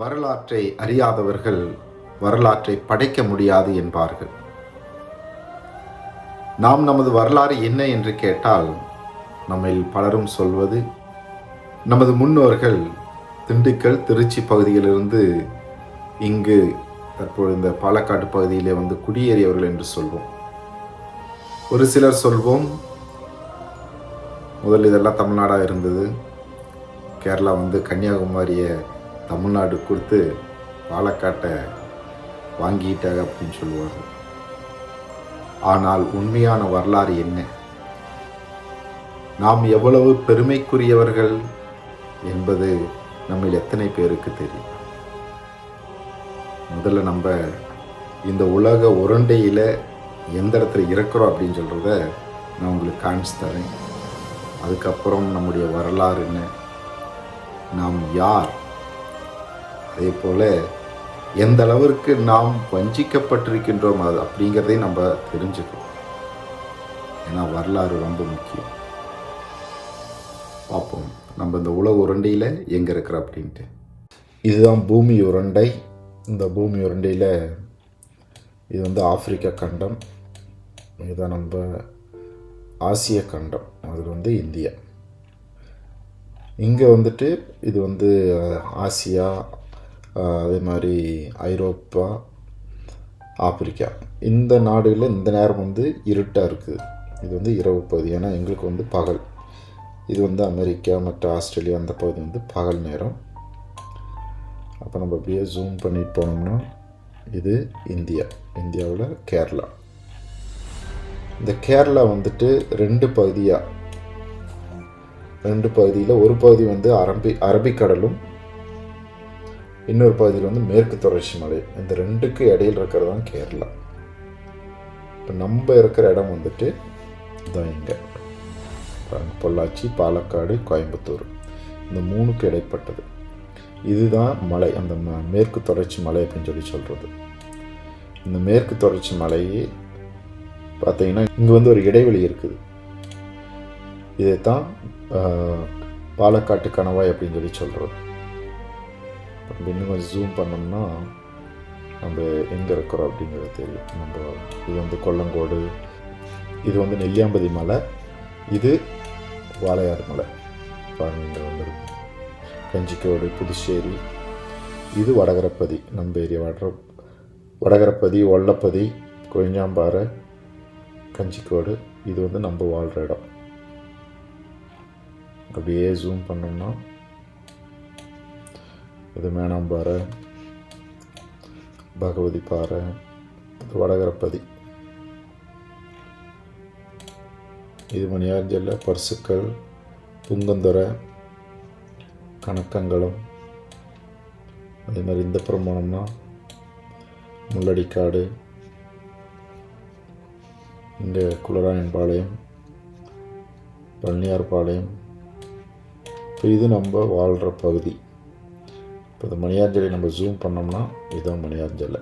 வரலாற்றை அறியாதவர்கள் வரலாற்றை படைக்க முடியாது என்பார்கள். நாம் நமது வரலாறு என்ன என்று கேட்டால் நம்மில் பலரும் சொல்வது நமது முன்னோர்கள் திண்டுக்கல் திருச்சி பகுதியிலிருந்து இங்கு தற்போது இந்த பாலக்காடு பகுதியிலே வந்து குடியேறியவர்கள் என்று சொல்வோம். ஒரு சிலர் சொல்வோம் முதல் இதெல்லாம் தமிழ்நாடாக இருந்தது. கேரளா வந்து கன்னியாகுமரியை தமிழ்நாடு கொடுத்து பாலக்காட்டை வாங்கிட்டாங்க அப்படின்னு சொல்லுவாங்க ஆனால் உண்மையான வரலாறு என்ன? நாம் எவ்வளவு பெருமைக்குரியவர்கள் என்பது நம்மில் எத்தனை பேருக்கு தெரியும். முதல்ல நம்ம இந்த உலக உருண்டையில் எந்த இடத்துல இருக்கிறோம் அப்படின்னு சொல்கிறத நான் உங்களுக்கு காமிச்சு தரேன். அதுக்கப்புறம் நம்முடைய வரலாறு என்ன? நாம் யார்? அதே போல் எந்த அளவிற்கு நாம் வஞ்சிக்கப்பட்டிருக்கின்றோம் அது அப்படிங்கிறதையும் நம்ம தெரிஞ்சுக்கணும். ஏன்னா வரலாறு ரொம்ப முக்கியம். பார்ப்போம். நம்ம இந்த உலக உருண்டையில் எங்கே இருக்கிறோம் அப்படின்ட்டு. இதுதான் பூமி உருண்டை. இந்த பூமி உருண்டையில் இது வந்து ஆப்பிரிக்கா கண்டம். இதுதான் நம்ம ஆசிய கண்டம். அது வந்து இந்தியா. இங்கே வந்துட்டு இது வந்து ஆசியா அதே மாதிரி ஐரோப்பா ஆப்பிரிக்கா. இந்த நாடுகளில் இந்த நேரம் வந்து இருட்டாக இருக்குது இது வந்து இரவு பகுதி. ஏன்னா எங்களுக்கு வந்து பகல். இது வந்து அமெரிக்கா மற்ற ஆஸ்திரேலியா அந்த பகுதி வந்து பகல் நேரம். அப்போ நம்ம அப்படியே ஜூம் பண்ணிட்டு போனோம்னா இது இந்தியா. இந்தியாவில் கேரளா. இந்த கேரளா வந்துட்டு ரெண்டு பகுதியாக ரெண்டு பகுதியில் ஒரு பகுதி வந்து அரபி அரபிக்கடலும் இன்னொரு பகுதியில் வந்து மேற்கு தொடர்ச்சி மலை. இந்த ரெண்டுக்கு இடையில் இருக்கிறது தான் கேரளா. இப்போ நம்ம இருக்கிற இடம் வந்துட்டு இதான் இங்கே. பொள்ளாச்சி பாலக்காடு கோயம்புத்தூர். இந்த மூணுக்கு இடைப்பட்டது. இதுதான் மலை அந்த ம- மேற்கு தொடர்ச்சி மலை அப்படின்னு சொல்லி சொல்கிறது இந்த மேற்கு தொடர்ச்சி மலையே பார்த்தீங்கன்னா இங்கே வந்து ஒரு இடைவெளி இருக்குது. இதைத்தான் பாலக்காட்டு கணவாய் அப்படின்னு சொல்லி சொல்கிறது அப்படி இன்னும் கொஞ்சம் ஜூம் பண்ணோம்னா நம்ம எங்கே இருக்கிறோம் அப்படிங்கிறது தெரியும். நம்ம இது வந்து கொல்லங்கோடு இது வந்து நெல்லியாம்பதி மலை இது வாளையார் மலை. பாருங்க வந்துருக்கு கஞ்சிக்கோடு புதுச்சேரி இது வடகரப்பதி நம்ம ஏரியா வட வடகரப்பதி ஒல்லப்பதி கொழிஞ்சாம்பாறை கஞ்சிக்கோடு இது வந்து நம்ம வாழ்கிற இடம். அப்படியே ஜூம் பண்ணோம்னா இது மேனாம்பாறை பகவதி பாறை இது வடகரப்பதி. இது மணியாஞ்சல்ல பர்சுக்கள் புங்கந்துறை கணக்கங்களும் அதே மாதிரி இந்த பிரமாணம்னா முள்ளடிக்காடு இங்கே குலராயன்பாளையம் பழனியார்பாளையம். இப்போ இது நம்ம வாழ்கிற பகுதி. இப்போ இந்த மணியாஞ்சலி நம்ம ஜூம் பண்ணோம்னா இதுதான் மணியாஞ்சலை.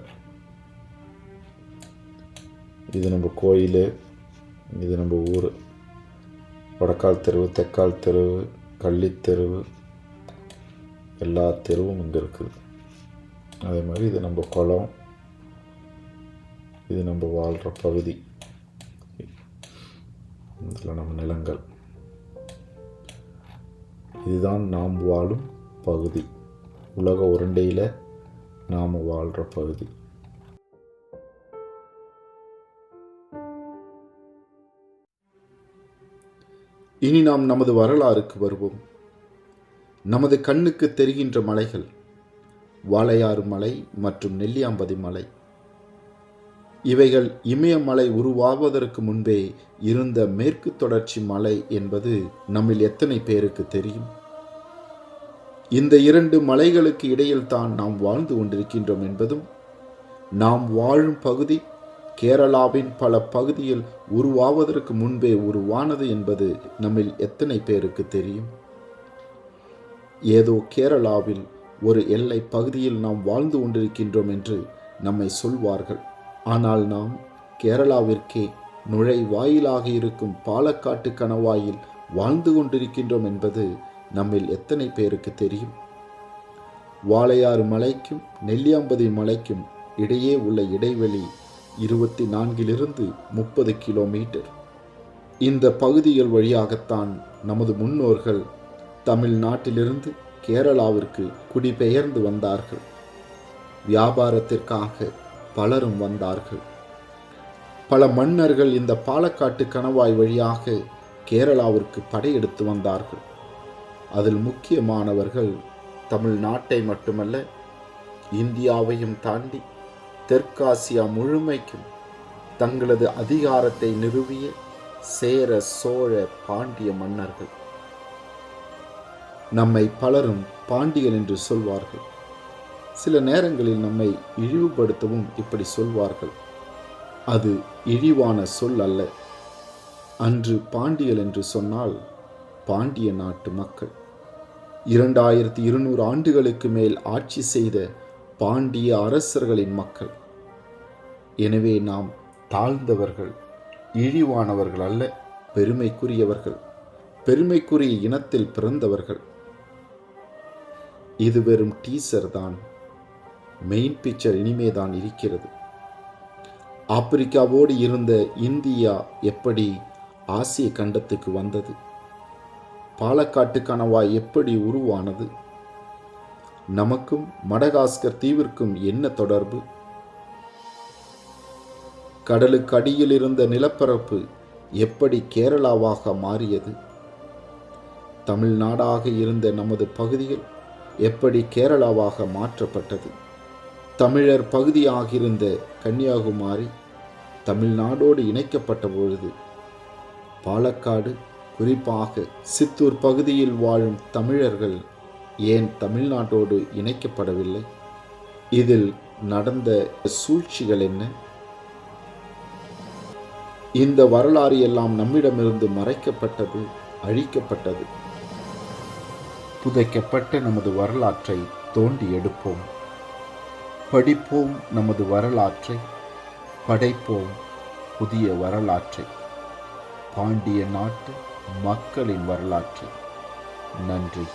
இது நம்ம கோயில் இது நம்ம ஊர். வடக்கால் தெருவு தெற்கால் தெருவு கள்ளித்தெருவு எல்லா தெருவும் இங்கே இருக்குது. அதே மாதிரி இது நம்ம குளம் இது நம்ம வாழ்கிற பகுதி. இதில் நம்ம நிலங்கள். இதுதான் நாம் வாழும் பகுதி. உலக உருண்டையில் நாம் வாழ்கிற பகுதி. இனி நாம் நமது வரலாறுக்கு வருவோம். நமது கண்ணுக்கு தெரிகின்ற மலைகள் வாளையாறு மலை மற்றும் நெல்லியாம்பதி மலை. இவைகள் இமயமலை உருவாவதற்கு முன்பே இருந்த மேற்கு தொடர்ச்சி மலை என்பது நம்மில் எத்தனை பேருக்கு தெரியும்? இந்த இரண்டு மலைகளுக்கு இடையில் தான் நாம் வாழ்ந்து கொண்டிருக்கின்றோம் என்பதும் நாம் வாழும் பகுதி கேரளாவின் பல பகுதியில் உருவாவதற்கு முன்பே உருவானது என்பது நம்மில் எத்தனை பேருக்கு தெரியும்? ஏதோ கேரளாவில் ஒரு எல்லை பகுதியில் நாம் வாழ்ந்து கொண்டிருக்கின்றோம் என்று நம்மை சொல்வார்கள். ஆனால் நாம் கேரளாவிற்கே நுழைவாயிலாக இருக்கும் பாலக்காட்டு கணவாயில் வாழ்ந்து கொண்டிருக்கின்றோம் என்பது நம்மில் எத்தனை பேருக்கு தெரியும்? வாளையாறு மலைக்கும் நெல்லியாம்பதி மலைக்கும் இடையே உள்ள இடைவெளி இருபத்தி நான்கிலிருந்து முப்பது கிலோமீட்டர். இந்த பகுதிகள் வழியாகத்தான் நமது முன்னோர்கள் தமிழ்நாட்டிலிருந்து கேரளாவிற்கு குடிபெயர்ந்து வந்தார்கள். வியாபாரத்திற்காக பலரும் வந்தார்கள். பல மன்னர்கள் இந்த பாலக்காட்டு கணவாய் வழியாக கேரளாவிற்கு படையெடுத்து வந்தார்கள். அதில் முக்கியமானவர்கள் தமிழ்நாட்டை மட்டுமல்ல இந்தியாவையும் தாண்டி தெற்காசியா முழுமைக்கும் தங்களது அதிகாரத்தை நிறுவிய சேர சோழ பாண்டிய மன்னர்கள். நம்மை பலரும் பாண்டியன் என்று சொல்வார்கள். சில நேரங்களில் நம்மை இழிவுபடுத்தவும் இப்படி சொல்வார்கள். அது இழிவான சொல் அல்ல. அன்று பாண்டியல் என்று சொன்னால் பாண்டிய நாட்டு மக்கள். இரண்டாயிரத்தி இருநூறு ஆண்டுகளுக்கு மேல் ஆட்சி செய்த பாண்டிய அரசர்களின் மக்கள். எனவே நாம் தாழ்ந்தவர்கள் இழிவானவர்கள் அல்ல பெருமைக்குரியவர்கள் பெருமைக்குரிய இனத்தில் பிறந்தவர்கள். இது வெறும் டீசர் தான் மெயின் பிக்சர் இனிமேதான் இருக்கிறது. ஆப்பிரிக்காவோடு இருந்த இந்தியா எப்படி ஆசிய கண்டத்துக்கு வந்தது? பாலக்காட்டு கணவாய் எப்படி உருவானது? நமக்கும் மடகாஸ்கர் தீவிற்கும் என்ன தொடர்பு? கடலுக்கு அடியில் இருந்த நிலப்பரப்பு எப்படி கேரளாவாக மாறியது? தமிழ்நாடாக இருந்த நமது பகுதிகள் எப்படி கேரளாவாக மாற்றப்பட்டது? தமிழர் பகுதியாகிருந்த கன்னியாகுமரி தமிழ்நாடோடு இணைக்கப்பட்ட பொழுது பாலக்காடு குறிப்பாக சித்தூர் பகுதியில் வாழும் தமிழர்கள் ஏன் தமிழ்நாட்டோடு இணைக்கப்படவில்லை? இதில் நடந்த சூழ்ச்சிகள் என்ன? இந்த வரலாறு எல்லாம் நம்மிடமிருந்து மறைக்கப்பட்டது அழிக்கப்பட்டது. புதைக்கப்பட்ட நமது வரலாற்றை தோண்டி எடுப்போம். படிப்போம் நமது வரலாற்றை படைப்போம் புதிய வரலாற்றை. பாண்டிய நாட்டு மக்களின் வரலாற்று நன்றி.